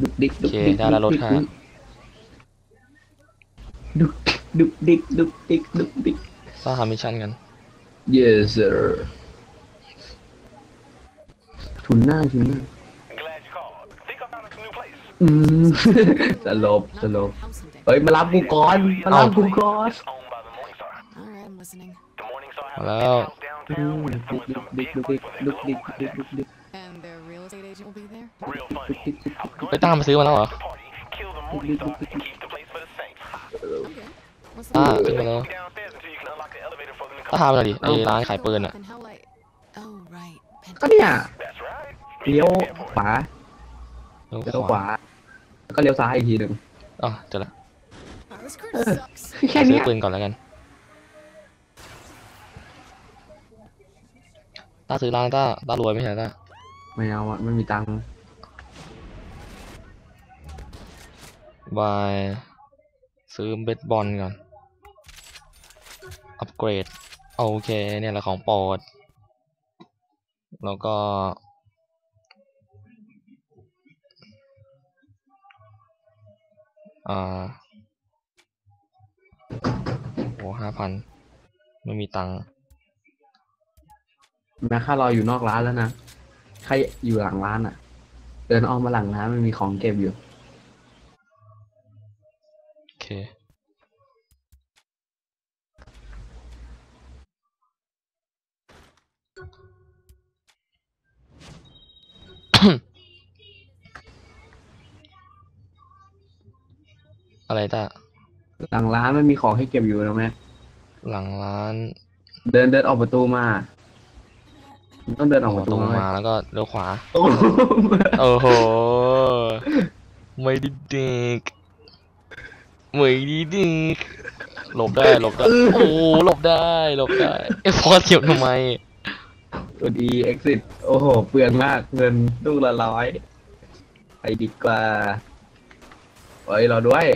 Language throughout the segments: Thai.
ดุกดิกโอเคได้แล้วรถห้าดุกดุกดิกดุกดิกดุกดิกต้าทำมิชชั่นกัน yes sir ทุนหน้าทุนหน้า Glad you called. Think I found us a new place. อืม สลบสลบ เฮ้ย มารับกูก่อน มารับกูก่อน It's owned by the Morningstar. Alright, I'm listening. The Morningstar have Hello. a penthouse อื downtown ม with ดุก with ดิก some ดิก big ดุกดิก place for ดุ their กดิก local ดิก projects. ดุก ไป going ตามมาซื้อมาแล้วเหรอ to party, kill the Morningstar, and keep the place for the saints. Okay. What's ต้า the ขึ้นมาแล้ว Downstairs until you can unlock the elevator for them to ต้า come. ทำหน่อยดิไอ้ร้านขายปืนอะ And how light? Oh, right. ก็เนี่ย That's right. เลี้ยวขวาเลี้เลี้ยยววขขวาวาแล้วก็เลี้ยวซ้ายอีกทีหนึ่งอ๋อเจอละ Wow, this card sucks. แค่ซื้เนี้อยปืนก่อนแล้วกันต้าซื้อร้านต้าต้ารวยไม่ใช่ต้าไม่เอาอะไม่มีตังค์ บายซื้อเบสบอลก่อน อัปเกรด โอเค เนี่ยแหละของโปรด แล้วก็ อ่า โอ้ห้าพัน ไม่มีตังค์แม้ค่ารออยู่นอกร้านแล้วนะ ใครอยู่หลังร้านอะ เดินออกมาหลังร้านมันมีของเก็บอยู่ อะไรต้าหลังร้านมันมีของให้เก็บอยู่นะแม่หลังร้าน เดินเดินออกประตูมามันต้องเดินออกประตตูรงมามาแล้วก็เลี้ยวขวา โอ้โหโอ้โหไม่ได้เด็กไม่ได้เด็กหลบได้หลบได้ โอ้โหหลบได้หลบได้เอ้ยพอเสียบทำไมกด E exit โอ้โห เปลืองมากเงินลูกละร้อย ไปดีกว่า เฮ้ยรอด้วย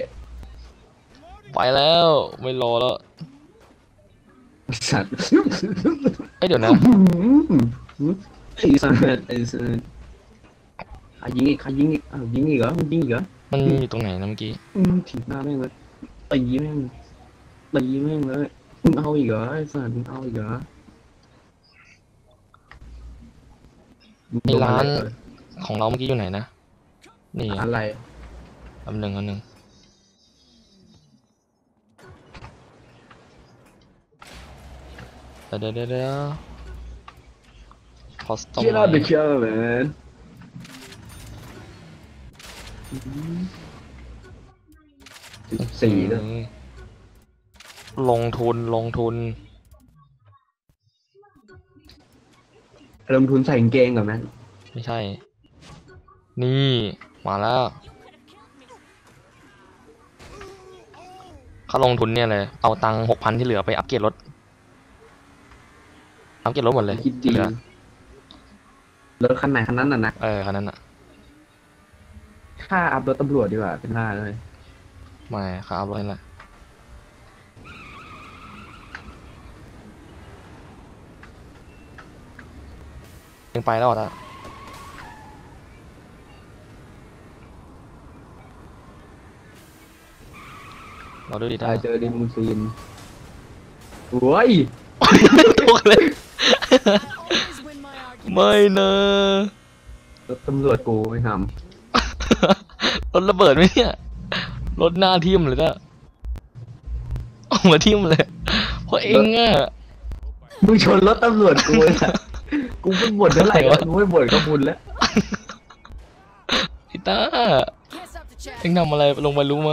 ไปแล้วไม่รอแล้วสัตว์เอ้ยเดี๋ยวนะไอ้สัตว์ไอ้สัตว์ใครยิงอีกใครยิงอีกอ้าวยิงอีกเหรอมันยิงอีกเหรอมันอยู่ตรงไหนนะเมื่อกี้อืมถีบหน้าแม่งเลยตีแม่งตีแม่งเลยมึงเอาอีกเหรอไอ้สัตว์มึงเอาอีกเหรอไอ้ร้านของเราเมื่อกี้อยู่ไหนนะนี่อะไรอันหนึ่งอันหนึ่ง เดี๋ยวเดี๋ยวเดี๋ยวคอสตอม Get out the car man สิบสี่เลยลงทุนลงทุน ลงทุนใส่กางเกงก่อนไหมไม่ใช่ นี่ มาแล้วเขาลงทุนเนี่ยเลย เอาตังหกพันที่เหลือไปอัพเกรดรถ อัพเกรดรถหมดเลยคิดจริงเหลือรถคันไหนคันนั้นน่ะนะเออคันนั้นอะค่าอัพรถตำรวจดีกว่าเป็นหน้าเลยไม่ครับอัพรถนี่แหละยังไปแล้วเหรอะเราดูดิตาได้ยเจอดิมูซีนโอ้ยถูกเลย Always win my argument. ไม่นะรถตำรวจกูไม่ทรถระเบิดไหมเนี่ยรถหน้าทิ่มเลยนะเอามาทิ่มเลย เพราะเองอะำมึงชนรถตำรวจกูไอ้สัสกูไม่บ่นเท่าไหร่อะไรวะกูไม่บ่นก็บุญแล้วพี่ต้า Can't stop the chat. เอ็งทำอะไรลงไปรู้ไหม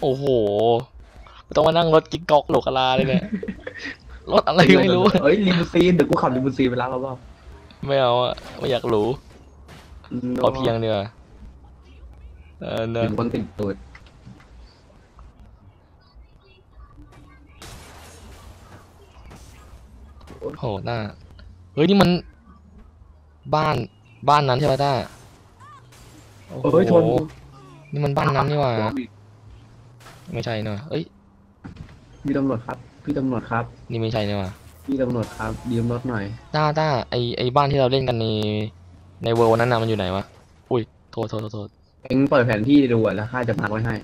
โอ้โห ต้องมานั่งรถกิ๊กก๊อกโหลกะลาเลยเนี่ย รถอะไรไม่รู้เอ้ยลิมูซีนเดี๋ยวกูขับลิมูซีนไปรับแล้วก็ไม่เอาอะไม่อยากรู้พอเพียงเดียวเออเนอะคนติดตูดโอ้โหต้า เฮ้ย นี่มัน บ้าน บ้านนั้นใช่ไหมต้าโอ้โหเอ้ยชนนี่มันบ้านนั้นนี่หว่า ไม่ใช่เนอะเอ้ยพี่ตำรวจครับ พี่ตำรวจครับ นี่ไม่ใช่นี่หว่าพี่ตำรวจครับยืมรถหน่อย ต้าต้าไอไอบ้านที่เราเล่นกันในในเวิร์นั้นน่ะมันอยู่ไหนวะษโทษโทษโทษเอ็งเปิดแผนที่ดูอะแล้วข้าจะมาร์กไว้ให้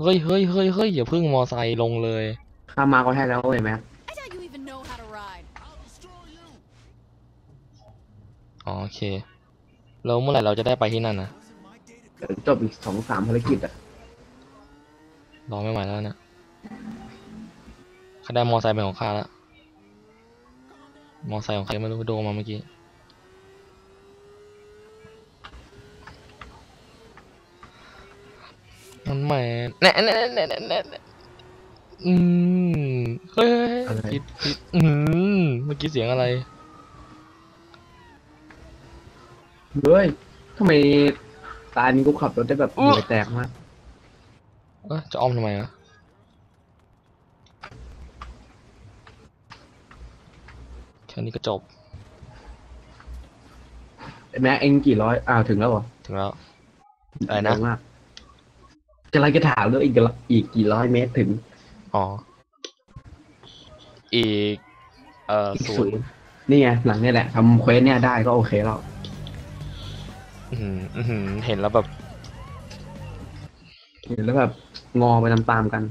เฮ้ยเฮ้ยเฮ้ยเฮ้ยอย่าเพึ่งมอไซค์ลงเลย ข้ามาร์กไว้ให้แล้วเว้ยแม็ก I doubt you even know how to ride. อ๋อโอเค แล้วเมื่อไหร่เราจะได้ไปที่นั่นนะเดี๋ยวจบอีกสองสามภารกิจอะรอไม่ไหวแล้วเนี่ย ข้าได้มอไซค์เป็นของข้าแล้วมอไซค์ของใครไม่รู้โดนมาเมื่อกี้มันแหมแน่แน่แน่แน่แน่แน่อืมเฮ้ยเฮ้ยเฮ้ยผิดผิดอืมเมื่อกี้เสียงอะไรเฮ้ยทำไมตานี้กูขับรถได้แบบอุ๊หัยวแตกมากเอ้ยจะอ้อมทำไมอะแค่นี้ก็จบแม็กเอ็งกี่ร้อยอ้าวถึงแล้วเหรอถึงแล้วอะไรนะเร็วมากจะไรจะถามเรื่องอีกละอีกกี่ร้อยเมตรถึง อ๋อ อีก เอ่ออีกศูศูนนย์ย์นี่ไงหลังนี่แหละทำเควสเนี่ยได้ก็โอเคแล้วอื้อหืออื้อหือเห็นแล้วแบบ เห็นแล้วแบบ งอไปตามๆกัน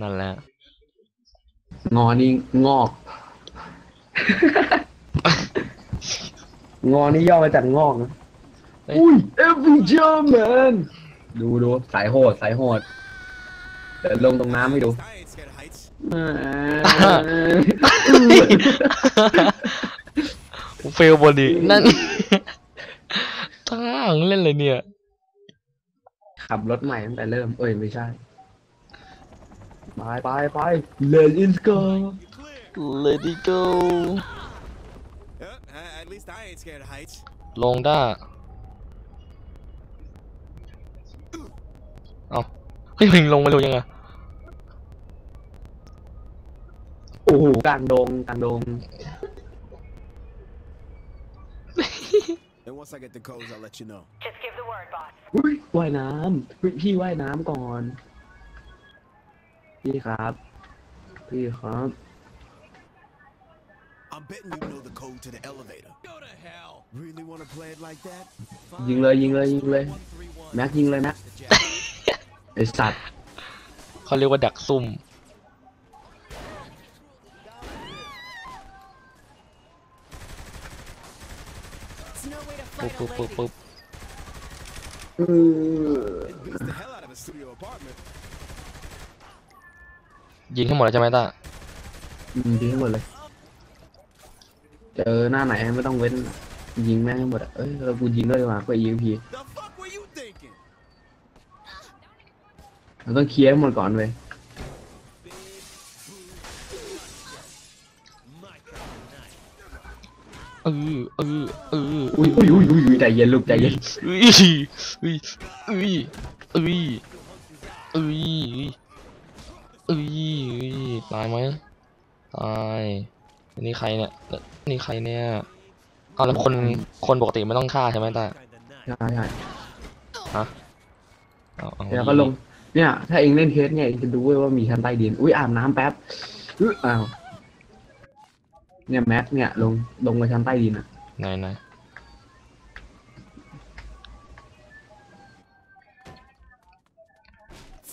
นั่นแหละ งอนี่งอก งอนี่ย่อมาจากงอกนะเอ้ยอุ้ย every German ดูดูสายโหดสายโหดเดินลงตรงน้ำให้ดู I ain't scared of heights. เฟลบอดีนั่นตั้งเล่นเลยเนี่ย ขับรถใหม่ตั้งแต่เริ่ม เอ้ย ไม่ใช่ ไปไปไป Let's go Let it go Uh, at least I ain't scared of heights. ลงได้เอาเฮ้ยมึงลงมาเร็วยังไงโอ้โหกลางดงกลางดง And once I get the codes, I'll let you know. Just give the word, boss. อุ้ยว่ายน้ำอุ๊ยพี่ว่ายน้ำก่อน พี่ครับ พี่ครับ I'm betting you know the code to the elevator. Go to hell. Really want to play it like that? ยิงเลยยิงเลยยิงเลยแม็กยิงเลยแม็กไอสัตว์เขาเรียกว่าดักซุ่ม It's no way to ปุ๊บ fight a ปุ๊บปุ๊บ lady. ปุ๊บเออ Beats the hell out of a studio apartment. ยิงทั้งหมดแล้วใช่ไหมต้าอืมยิงให้หมดเลย เจอหน้าไหนไม่ต้องเว้นยิงแม่งให้หมดอะเอ้ยเรากูยิงด้วยดีกว่าก็ยิงพี The fuck were you thinking? เราต้องเคลียร์ให้หมดก่อนเว้ยเออเออเอออุ้ยอุ้ยอุ้ยอุ้ยอุ้ยใจเย็นลูกใจเย็นอุ้ยอุ้ยอุ้ยอุ้ยอุ้ยอุ้ยตายไหมตายอั นนี้ใครเนี่ย นี่ใครเนี่ยเอาแล้วคนคนปกติไม่ต้องฆ่าใช่ไหมตาใช่ใช่เอาเอาแล้วก็ลง เนี่ย ถ้าเองเล่นเทสเนี่ยเองจะดูเว้ยว่ามีชั้นใต้ดิน อุ้ยอาบน้ำแป๊บอุ้ยอ้าว เนี่ยแม็กเนี่ยลงลงไปชั้นใต้ดินอะไหนไหน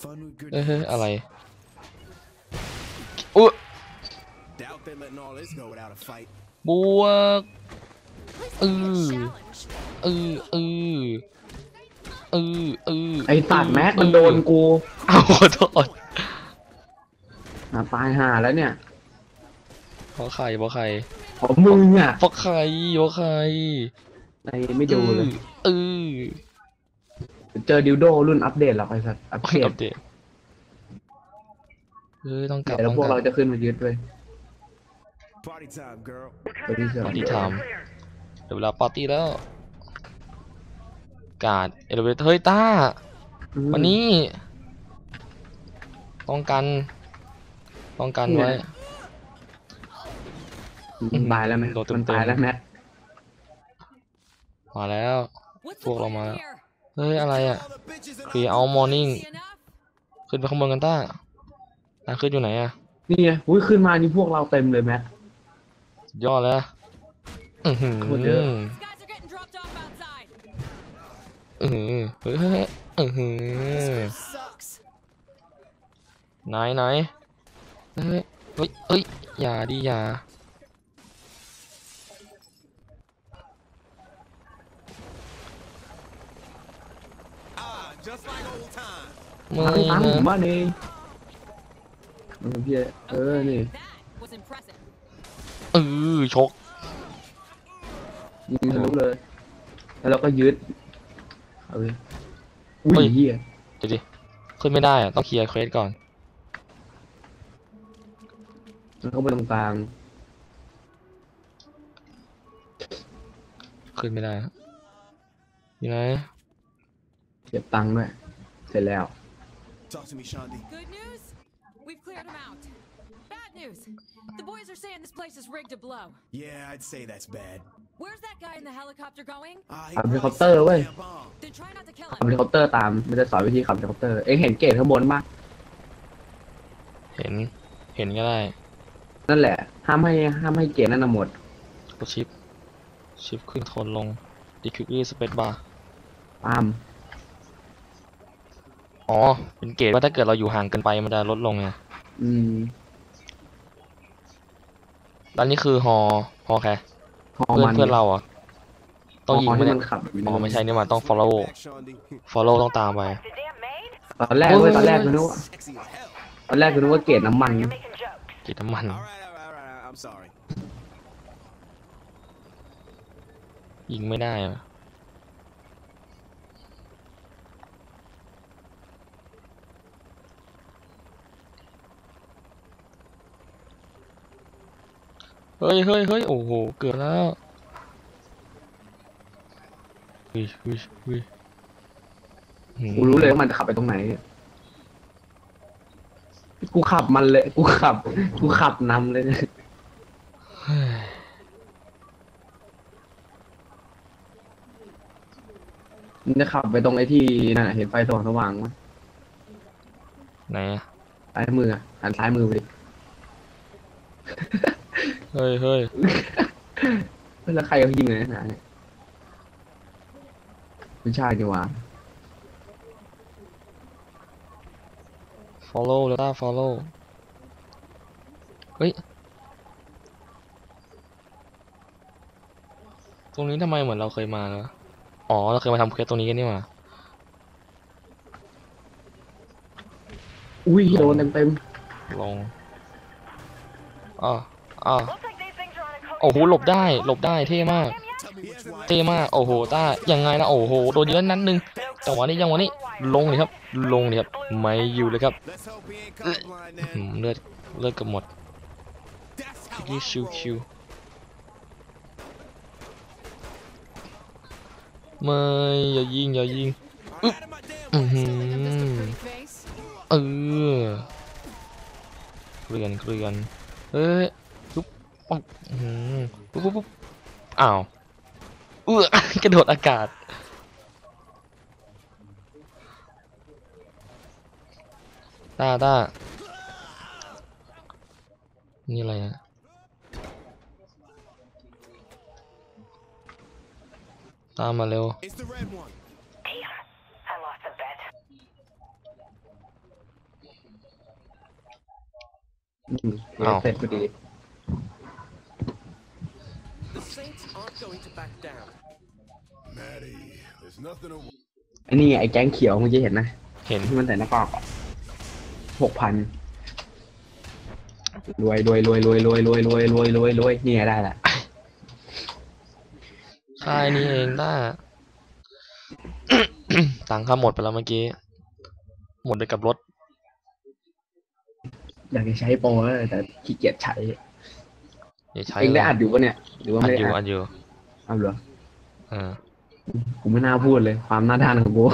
Fun with good เอ้ยเฮ้ย friends. อะไร อุ๊ย Doubt they're letting all this go without a fight. บวก Please give me a Ooh. challenge. เออเออเออเออไอ้ตัดแม็กมันโดนกูเอาขอโทษอะตายห่าแล้วเนี่ยเพราะใครเพราะใครผมมึงอะเพราะใครเพราะใครไอ้ไม่ดูเลยเออเจอดิวโดรุ่นอัปเดตหรอกไอ้สัตว์อัปเอเดอตอัปเดตเฮ้ยต้องกลับเดี๋ยวแล้วต้องพวกกเราลับจะขึ้นมายึดเว้ย Party time, girl. ตัวที่เสือปาร์ตี้ไทม์เดี๋ยวเวลาปาร์ตี้แล้ว การ์ดเอเลเวเตอร์เฮ้ยต้า วันนี้ ต้องกัน ต้องกันไว้ มันตายแล้วไหมโดนเต็มๆ มันตายแล้วแม็กมาแล้ว What's Fuck, the plan Lama. here? เฮ้ย อะไรอะ All the bitches in ครี all เอามอร์นิ่ง See enough? ขึ้นไปข้างบนกันต้าต้าขึ้นอยู่ไหนอะ นี่ไงอุ้ยขึ้นมานี่พวกเราเต็มเลยแม็กสุด ยอดแล้วอือือเยอะอือไหนไหนเฮ้ยเฮ้ยอย่าดิอย่ามือนะมาเนี่เออนี่ เออชก ยิงทะลุเลย แล้วเราก็ยึดเอาเลยอุ้เฮ้ย ยเฮียเดี๋ยวดิขึ้นไม่ได้อะต้องเคลียร์เควสก่อน แล้วก็ไปตรงกลางขึ้นไม่ได้อะอยู่ไหนเก็บตังค์ด้วยเสร็จแล้ว Talk to me, Shandi. Good news? We've cleared him out. Bad news. The boys are saying this place is rigged to blow. Yeah, I'd say that's bad. Where's that guy in the helicopter going? Ah, he ขับเฮลิคอป probably เตอร์ set เว้ย a damn bomb. Then try not to kill ขับเฮลิ him. คอปเตอร์ตาม มันจะสอนวิธีขับเฮลิคอปเตอร์ เอ็งเห็นเกตข้างบนปะเห็น เห็นก็ได้นั่นแหละ ห้ามให้ห้ามให้เกตนั่นนะหมด กดชิป ชิปขึ้นโทนลง ดีควิกลี่สเปซบาร์ตาม อ๋อ เป็นเกรดว่าถ้าเกิดเราอยู่ห่างเกินไปมันจะลดลงไง อืม แล้วนี่คือฮอฮอแค่พอเพื่อนมันเพื่อนเราอะต้องยิงพไม่ที่ได้มันขับแบบนี้อ๋อไม่ใช่นี่มันต้อง follow Back, Shandi. follow ต้องตามไป ตอนแรกเว้ยตอนแรกกูนึกว่า Sexy as hell. ตอนแรกกูนึกว่าเกตน้ำมันเกรดน้ำมัน All right, all right, all right. I'm sorry. ยิงไม่ได้อะ เฮ้ยเฮ้ยเฮ้ยโอ้โห เกือบแล้วเฮ้ยเฮ้ยเฮ้ยหืมกูรู้เลยว่ามันจะขับไปตรงไหน กูขับมันเลย กูขับ กูขับนำเลยเนี่ยเฮ้ยมันจะขับไปตรงไอ้ที่นั่นน่ะเห็นไฟสว่างสว่างๆมั้ยไหนอะซ้ายมืออะหันซ้ายมือไปดิเฮ้ยเฮ้ยเฮ้ยแล้วใครเขายิงเลยนะเนี่ยไม่ใช่ดีกว่า follow แล้วต้า follow เฮ้ย ตรงนี้ทำไมเหมือนเราเคยมาแล้วอ๋อ เราเคยมาทำเควสตรงนี้กันนี่หว่าอุ้ยโดนเต็มเต็มลงอ่าอ่า โอ้โหหลบได้หลบได้เท่มาก เท่มากโอ้โหต้ายังไงนะโอ้โหโดนเยอะนัดนึงจังหวะนี้จังหวะนี้ลงเลยครับ ลงเลยครับไม่อยู่เลยครับหืมเลือดเลือดกับหมด That's how นี่ชิว roll. ชิวไม่อย่ายิงอย่ายิงอืออือเออเคลื่อนเคลื่อนเฮ้ย ปุ๊บปุ๊บปุ๊บปุ๊บอ้าวเอื้อกระโดดอากาศ ตาตานี่อะไรอะตามมาเร็ว It's the red one. I lost a bet. อืมอ้าเสร็จพอดี The Saints aren't going to back down. Maddie, there's nothing to ไอ้นี่ไงไอ้แก๊งเขียวเมื่อกี้เห็นไหมเห็นที่มันใส่หน้ากากหกพันรวยรวยรวยรวยรวยรวยรวยรวยรวยรวยนี่ไงได้ละค่ายนี้เองต้าตังค่าหมดไปแล้วเมื่อกี้ หมดไปกับรถ อยากจะใช้โปรแล้วแต่ขี้เกียจใช้ อย่าใช้เองได้เลยอัดอยู่ปะเนี่ย หรือว่าอัไม่ดได้อยู่อัอัดดอยู่เอาเหรอเออกูไม่น่าพูดเลย ความหน้าด้านของกู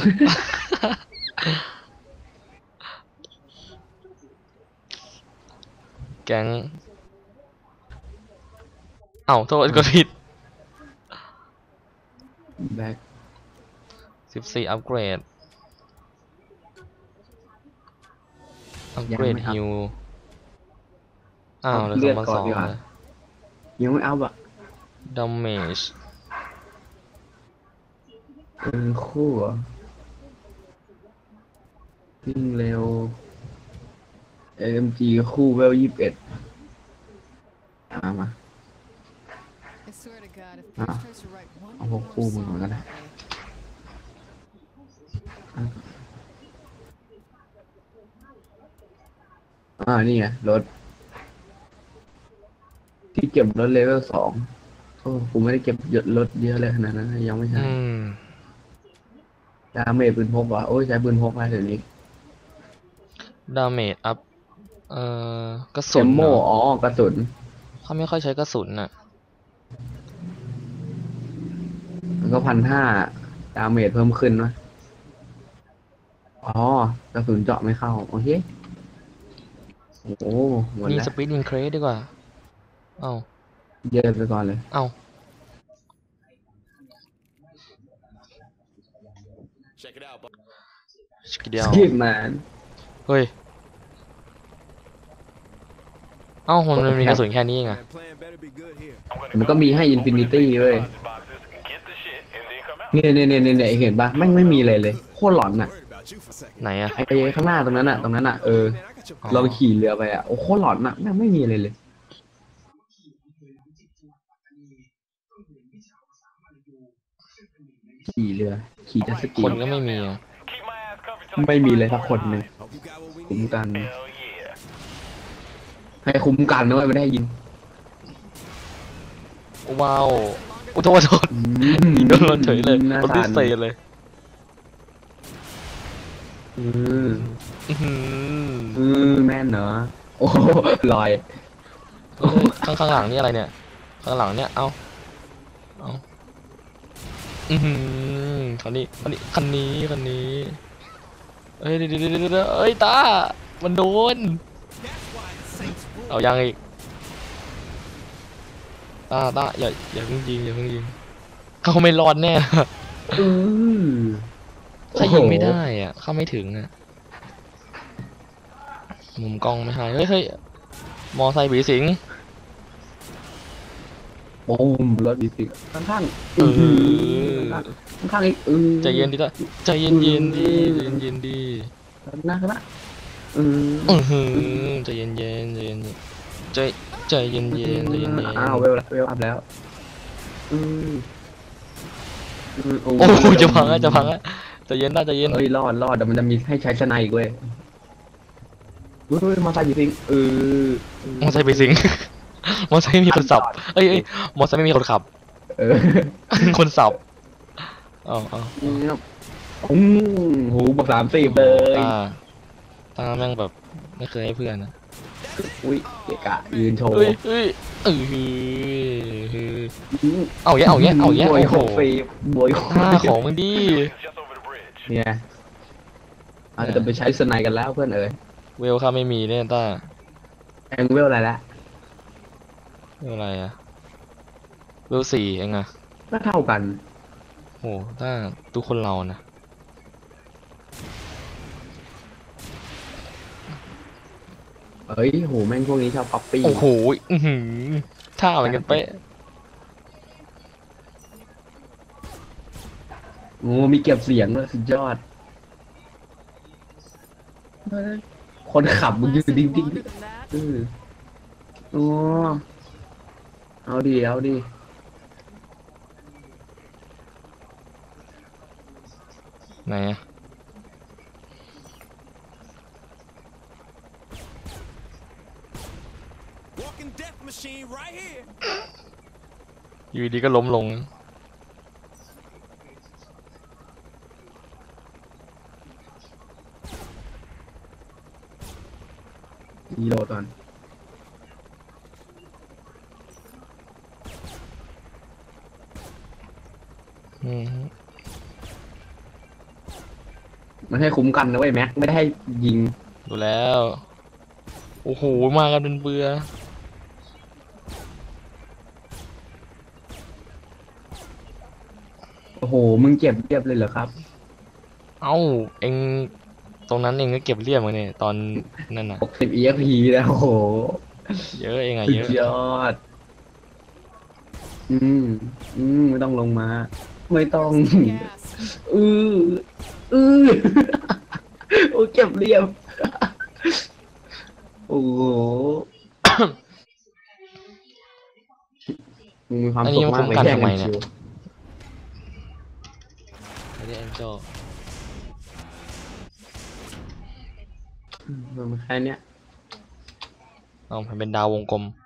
แก๊งเอ้าโทษก็ผิด แบ็คสิบสี่อัปเกรด อัปเกรดฮิว อ้าวเหลยสองพันสองเลย ยังไม่เอาอะดาเมจปืนคู่เหรอวิ่งเร็ว AMG คู่เวลยี่สิบเอ็ดมามา I swear to God, if Ah. Bruce tries to write one Ang more hukom mo song naman. that way, อ่านี่ไงรถ ที่เก็บรถเลเวลสองโอ้กูไม่ได้เก็บยศรถเยอะเลยขนาดนั้นนะยังไม่ใช่อืมดาเมจปืนพกว่ะโอ้ยใช้ปืนพกมาเดี๋ยวนี้ดาเมจอัพเอ่อกระเซสุนมโมเหรออ๋อกระสุนเขาไม่ค่อยใช้กระสุนน่ะ มันก็พันห้าดาเมจเพิ่มขึ้นวะอ๋อกระสุนเจาะไม่เข้า โอเคโอ้โหหมดนี่แล้วสปีดอินเครสดีกว่า เอ้าเยอะไปก่อนเลย เอ้า Check it out, bud. ชิคเดียวสกิปแมนเฮ้ย เอ้ามันมีกระสุนแค่นี้เองอะ Man, plan better be good here. มันก็มีให้อินฟินิตี้เว้ยเนี่ยเนี่ยเนี่ยเนี่ยเห็นปะแม่งไม่มีเลยเลย โคตรหลอนอะ Worried about you for a second. ไหนอะไอ้ไอ้ข้างหน้าตรงนั้นอะตรงนั้นอะเออ Man, I got your อ๋อลองขี่เรือไปอะโอ้โคตรหลอนอะแม่งไม่มีอะไรเลย ขี่เรือ ขี่จัตสกีคนก็ไม่มีอะไม่มีเลยสักคนหนึ่ง Hope you got what we คุ้ม need. กัน ให้คุ้มกันนะเว้ยไม่ได้ยินว้าวอุยโทษโทษอืยิงโดนรถเฉยเลยหน้ารถดิสั่สนเซเลยอืมอื้อหืออืมแม่นเหรอโอ้โหลอยเฮ้ยข้างข้างหลังนี่อะไรเนี่ย ข้างหลังเนี่ย เอาเอา อือหือคันนี้คันนี้คันนี้คันนี้เอ้ยเดี๋ยวเดี๋ยวเดี๋ยวเดี๋ยวเอ้ยตา มันโดน เอายังอีกตาตาอย่าอย่าเพิ่งยิงอย่าเพิ่งยิงเขาไม่รอดแน่อือถ้ายิงไม่ได้อะ เข้าไม่ถึงอะ มุมกล้องไม่ให้เฮ้ยเฮ้ยมอไซค์ผีสิง โอ้โหบูมรถดีสิข้างๆเออข้างๆข้างๆอีกเออใจเย็นดิตาใจเย็นเย็นๆดิใจเย็นเย็นๆดิหน้าข้างหน้าเอออือหือใจเย็นเย็นๆใจเย็นๆใจใจเย็นเย็นๆใจเย็นเย็นอ้าวเวลเวลอัพแล้วอืมอืมโอ้โหจะพังอะจะพังอะใจเย็นได้ใจเย็นเอ้ยรอดรอดแต่มันจะมีให้ใช้ชนะอีกเว้ยเฮ้ยมาใส่ยิงเออมอไซค์ผีสิง มอไซค์ไม่มีคนสับ เอ้ยเอ้ยมอไซค์ไม่มีคนขับ เออคนสับเอ๋อาเนี่ยอืมหูบอกสามสิบเลยตาตาแม่งแบบไม่เคยให้เพื่อนนะอุ้ยเกะกะยืนโชว์เฮ้ยเฮ้ยเออฮือเอาแย่เอาแย่เอาแย่บวยโอ้โคโหฟรีบวยโคหน้าของมึงดิเนี่ยอาจจะไปใช้สไนกันแล้วเพื่อนเอ๋ยเวลค่าไม่มีเนี่ยต้าแองเวลอะไรละ เวลอะไรอะเวลสี่เองอะก็เท่ากัน โหต้าทุกคนเรานะเอ้ยโหแม่งพวกนี้ชอบป๊อปปี้ โอ้โหอื้อหือท่าเหมือนกันเป๊ะโอ้มีเก็บเสียงด้วยสุดยอดเฮ้ยคนขับมึงยืนดิ้งดิ้ง Longer than that. อือโอ้ เอาดีเอาดีไหนอะ Walking death machine right here. อยู่ดีก็ล้มลง รีโหลดก่อน มมันให้คุ้มกันนะเว้ยแม็กไม่ได้ให้ยิงดูแล้ว โอ้โห มากันเป็นเบื่อโอ้โห มึงเจ็บเรียบเลยเหรอครับ เอ้า เองตรงนั้นเองก็เก็บเรียบมาเนี่ยตอนนั่นน่ะ 60 EXP แล้วโอ้โห เยอะเองอะสุเยดอะ ยอด อืม อืม ไม่ต้องลงมา ไม่ต้อง gas. อืออือโอ้เก็บเรียบ โอ้โหมึงมีความอันนี้สุขมากมันเลยคุ้มกันแย่งทำไมกันเนี่ยชิวไม่ได้ Angel มันแค่เนี้ยเอามันเป็นดาววงกลมอ